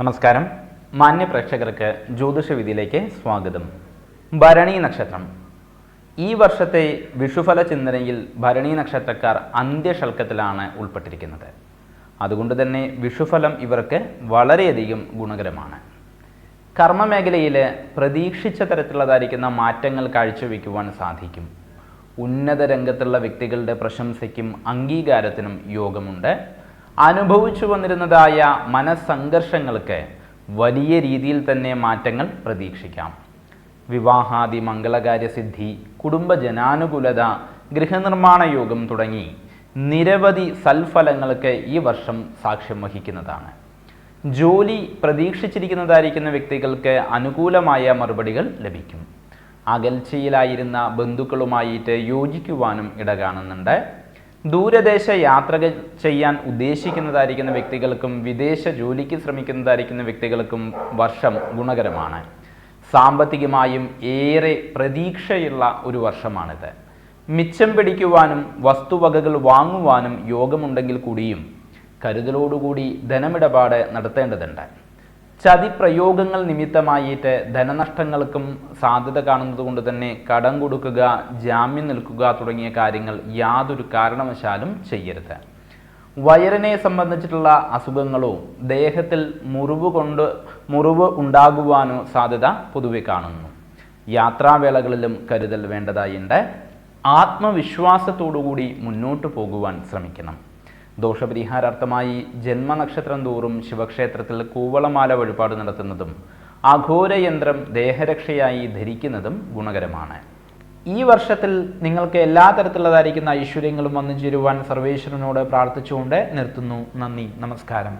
നമസ്കാരം. മാന്യ പ്രേക്ഷകർക്ക് ജ്യോതിഷ വിധിയിലേക്ക് സ്വാഗതം. ഭരണി നക്ഷത്രം. ഈ വർഷത്തെ വിഷുഫല ചിന്തനയിൽ ഭരണി നക്ഷത്രക്കാർ അന്ത്യശൽക്കത്തിലാണ് ഉൾപ്പെട്ടിരിക്കുന്നത്. അതുകൊണ്ട് തന്നെ വിഷുഫലം ഇവർക്ക് വളരെയധികം ഗുണകരമാണ്. കർമ്മമേഖലയിൽ പ്രതീക്ഷിച്ച തരത്തിലുള്ളതായിരിക്കുന്ന മാറ്റങ്ങൾ കാഴ്ചവെക്കുവാൻ സാധിക്കും. ഉന്നത രംഗത്തുള്ള വ്യക്തികളുടെ പ്രശംസയ്ക്കും അംഗീകാരത്തിനും യോഗമുണ്ട്. അനുഭവിച്ചു വന്നിരുന്നതായ മനസ്സംഘർഷങ്ങൾക്ക് വലിയ രീതിയിൽ തന്നെ മാറ്റങ്ങൾ പ്രതീക്ഷിക്കാം. വിവാഹാദി മംഗളകാര്യസിദ്ധി കുടുംബജനാനുകൂലത ഗൃഹനിർമ്മാണ യോഗം തുടങ്ങി നിരവധി സൽഫലങ്ങൾക്ക് ഈ വർഷം സാക്ഷ്യം വഹിക്കുന്നതാണ്. ജോലി പ്രതീക്ഷിച്ചിരിക്കുന്നതായിരിക്കുന്ന വ്യക്തികൾക്ക് അനുകൂലമായ മറുപടികൾ ലഭിക്കും. അകൽച്ചയിലായിരുന്ന ബന്ധുക്കളുമായിട്ട് യോജിക്കുവാനും ഇട കാണുന്നുണ്ട് ദൂരദേശ യാത്രകൾ ചെയ്യാൻ ഉദ്ദേശിക്കുന്നതായിരിക്കുന്ന വ്യക്തികൾക്കും വിദേശ ജോലിക്ക് ശ്രമിക്കുന്നതായിരിക്കുന്ന വ്യക്തികൾക്കും വർഷം ഗുണകരമാണ്. സാമ്പത്തികമായും ഏറെ പ്രതീക്ഷയുള്ള ഒരു വർഷമാണിത്. മിച്ചം പിടിക്കുവാനും വസ്തുവകകൾ വാങ്ങുവാനും യോഗമുണ്ടെങ്കിൽ കൂടിയും കരുതലോടുകൂടി ധനമിടപാട് നടത്തേണ്ടതുണ്ട്. ചതിപ്രയോഗങ്ങൾ നിമിത്തമായിട്ട് ധനനഷ്ടങ്ങൾക്കും സാധ്യത കാണുന്നത് കൊണ്ട് തന്നെ കടം കൊടുക്കുക ജാമ്യം നിൽക്കുക തുടങ്ങിയ കാര്യങ്ങൾ യാതൊരു കാരണവശാലും ചെയ്യരുത്. വയറിനെ സംബന്ധിച്ചിട്ടുള്ള അസുഖങ്ങളോ ദേഹത്തിൽ മുറിവ് കൊണ്ട് മുറിവ് ഉണ്ടാകുവാനോ സാധ്യത പൊതുവെ കാണുന്നു. യാത്രാവേളകളിലും കരുതൽ വേണ്ടതായുണ്ട്. ആത്മവിശ്വാസത്തോടുകൂടി മുന്നോട്ട് പോകുവാൻ ശ്രമിക്കണം. ദോഷപരിഹാരാർത്ഥമായി ജന്മനക്ഷത്രം തോറും ശിവക്ഷേത്രത്തിൽ കൂവളമാല വഴിപാട് നടത്തുന്നതും അഘോരയന്ത്രം ദേഹരക്ഷയായി ധരിക്കുന്നതും ഗുണകരമാണ്. ഈ വർഷത്തിൽ നിങ്ങൾക്ക് എല്ലാ തരത്തിലുള്ളതായിരിക്കുന്ന ഐശ്വര്യങ്ങളും വന്നു ചേരുവാൻ സർവേശ്വരനോട് പ്രാർത്ഥിച്ചുകൊണ്ട് നിർത്തുന്നു. നന്ദി. നമസ്കാരം.